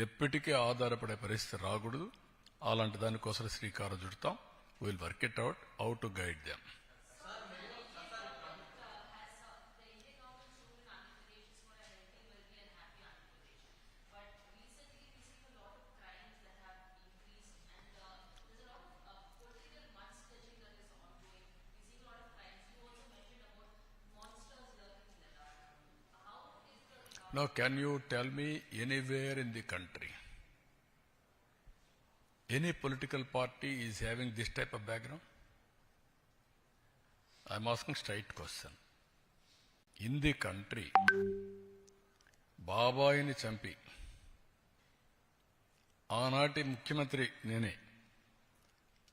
ఎప్పటికీ ఆధారపడే పరిస్థితి రాకూడదు. అలాంటి దానికోసం శ్రీకారం చుడతాం. Will work it out how to guide them Now, can you tell me anywhere in the country, any political party is having this type of background? I'm asking straight question. In the country, బాబాయిని చంపి ఆనాటి ముఖ్యమంత్రి నేనే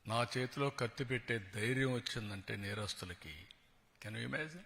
నా చేతిలో కత్తి పెట్టే ధైర్యం వచ్చిందంటే నేరస్తులకి కెన్ యూ ఇమాజిన్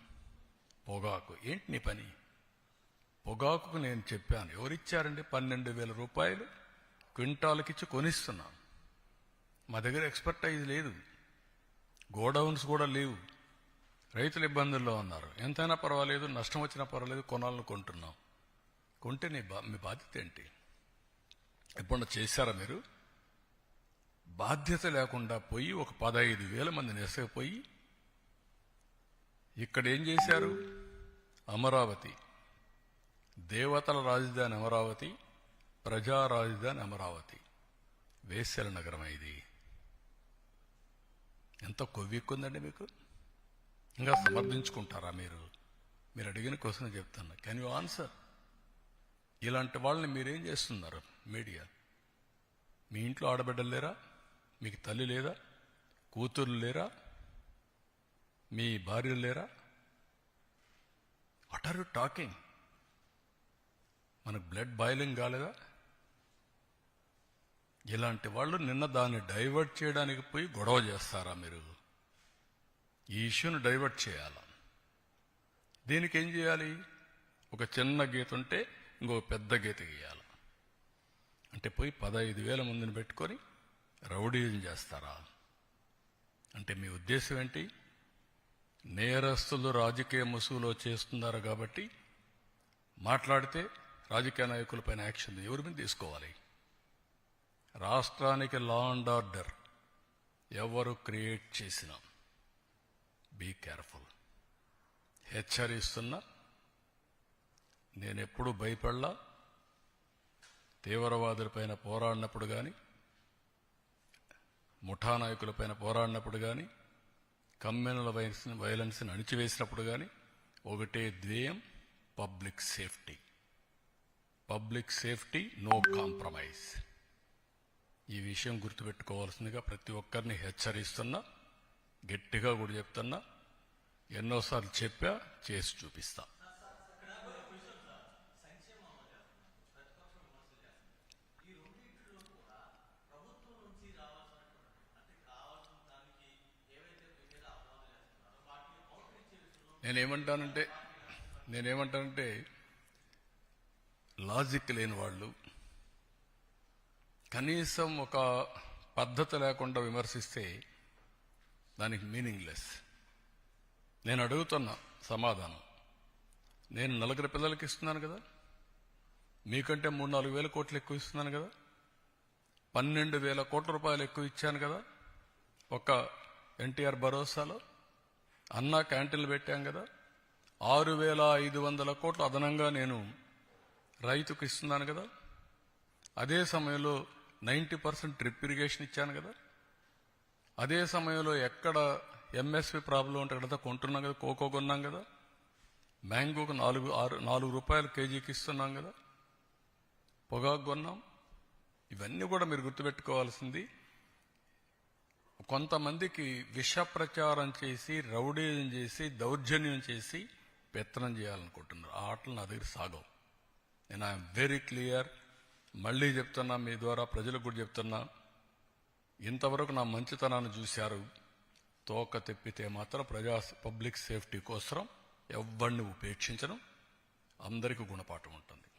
పొగాకు. ఏంటి నీ పని? పొగాకుకు నేను చెప్పాను. ఎవరిచ్చారండి? పన్నెండు వేల రూపాయలు క్వింటాలకిచ్చి కొనిస్తున్నాను. మా దగ్గర ఎక్స్పర్టైజ్ లేదు. గోడౌన్స్ కూడా లేవు. రైతులు ఇబ్బందుల్లో ఉన్నారు. ఎంతైనా పర్వాలేదు నష్టం వచ్చినా పర్వాలేదు కొనాలని కొంటున్నాం. కొంటే నీ బా మీ బాధ్యత ఏంటి? ఎప్పుడన్నా చేశారా మీరు? బాధ్యత లేకుండా పోయి ఒక పదహైదు వేల మందిని ఎసకపోయి ఇక్కడ ఏం చేశారు? అమరావతి. దేవతల రాజధాని అమరావతి ప్రజా రాజధాని అమరావతి. వేశ్యల నగరం ఇది. ఎంత కొవ్వెక్కుందండి మీకు? ఇంకా సమర్థించుకుంటారా మీరు? మీరు అడిగిన క్వశ్చన్ చెప్తాను కెన్ యూ ఆన్సర్ ఇలాంటి వాళ్ళని మీరేం చేస్తున్నారు మీడియా? మీ ఇంట్లో ఆడబిడ్డలు లేరా? మీకు తల్లి లేదా? కూతురు లేరా? మీ భార్యలు లేరా? What are you talking? మనకు బ్లడ్ బాయిలింగ్ కాలేదా? ఇలాంటి వాళ్ళు నిన్న దాన్ని డైవర్ట్ చేయడానికి పోయి గొడవ చేస్తారా మీరు? ఈ ఇష్యూని డైవర్ట్ చేయాలా? దీనికి ఏం చేయాలి? ఒక చిన్న గీత ఉంటే ఇంకో పెద్ద గీత గీయాలి? అంటే పోయి పదహైదు వేల మందిని పెట్టుకొని రౌడీజం చేస్తారా? అంటే మీ ఉద్దేశం ఏంటి? నేరస్తులు రాజకీయ ముసుగులో చేస్తున్నారు కాబట్టి మాట్లాడితే రాజకీయ నాయకులపైన యాక్షన్ ఎవరి మీద తీసుకోవాలి? రాష్ట్రానికి లా అండ్ ఆర్డర్ ఎవరు క్రియేట్ చేసినా బీ కేర్ఫుల్ హెచ్చరిస్తున్నా నేనెప్పుడు భయపడలా తీవ్రవాదులపైన పోరాడినప్పుడు కానీ ముఠా నాయకులపైన పోరాడినప్పుడు కానీ కమ్యూనల్ వైలెన్స్ వైలెన్స్ని అణిచివేసినప్పుడు కానీ ఒకటే ధ్యేయం public safety. Public safety no compromise. ఈ విషయం గుర్తుపెట్టుకోవాల్సిందిగా ప్రతి ఒక్కరిని హెచ్చరిస్తున్నా గట్టిగా కూడా చెప్తున్నా ఎన్నోసార్లు చెప్పా చేసి చూపిస్తా. నేనేమంటానంటే నేనేమంటానంటే లాజిక్ లేని వాళ్ళు కనీసం ఒక పద్ధతి లేకుండా విమర్శిస్తే దానికి మీనింగ్లెస్ నేను అడుగుతున్నా సమాధానం నేను నలుగురు పిల్లలకి ఇస్తున్నాను కదా మీకంటే మూడు నాలుగు వేల కోట్లు ఎక్కువ ఇస్తున్నాను కదా పన్నెండు వేల కోట్ల రూపాయలు ఎక్కువ ఇచ్చాను కదా ఒక ఎన్టీఆర్ భరోసాలో అన్న క్యాంటీన్లు పెట్టాం కదా. ఆరు వేల ఐదు వందల కోట్లు అదనంగా నేను రైతుకు ఇస్తున్నాను కదా. అదే సమయంలో నైంటీ పర్సెంట్ డ్రిప్ ఇరిగేషన్ ఇచ్చాను కదా. అదే సమయంలో ఎక్కడ ఎంఎస్పి ప్రాబ్లం ఉంటే అక్కడ కొంటున్నాం కదా. కోకో కొన్నాం కదా. మ్యాంగోకు నాలుగు ఆరు నాలుగు రూపాయలు కేజీకి ఇస్తున్నాం కదా. పొగాకు కొన్నాం. ఇవన్నీ కూడా మీరు గుర్తుపెట్టుకోవాల్సింది. కొంతమందికి విష ప్రచారం చేసి రౌడీజం చేసి దౌర్జన్యం చేసి పెత్తనం చేయాలనుకుంటున్నారు. ఆ ఆటలు నా దగ్గర సాగవు. నేను ఐఎమ్ వెరీ క్లియర్ మళ్ళీ చెప్తున్నా మీ ద్వారా ప్రజలకు కూడా చెప్తున్నా. ఇంతవరకు నా మంచితనాన్ని చూశారు. తోక తెప్పితే మాత్రం ప్రజా పబ్లిక్ సేఫ్టీ కోసం ఎవరిని ఉపేక్షించడం అందరికీ గుణపాఠం ఉంటుంది.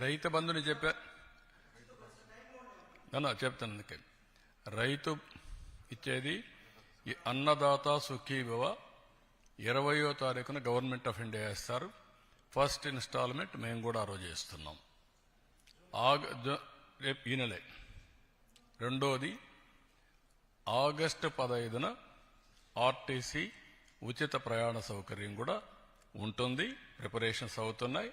రైతు బంధుని చెప్పా చెప్తాను అందుకే. రైతు ఇచ్చేది ఈ అన్నదాత సుఖీభవ ఇరవయో తారీఖున గవర్నమెంట్ ఆఫ్ ఇండియా ఇస్తారు ఫస్ట్ ఇన్స్టాల్మెంట్ మేము కూడా ఆ రోజు ఇస్తున్నాం ఆగ జ- రేపు ఈ నెలే. రెండోది ఆగస్టు పదహైదున ఆర్టీసీ ఉచిత ప్రయాణ సౌకర్యం కూడా ఉంటుంది. ప్రిపరేషన్స్ అవుతున్నాయి.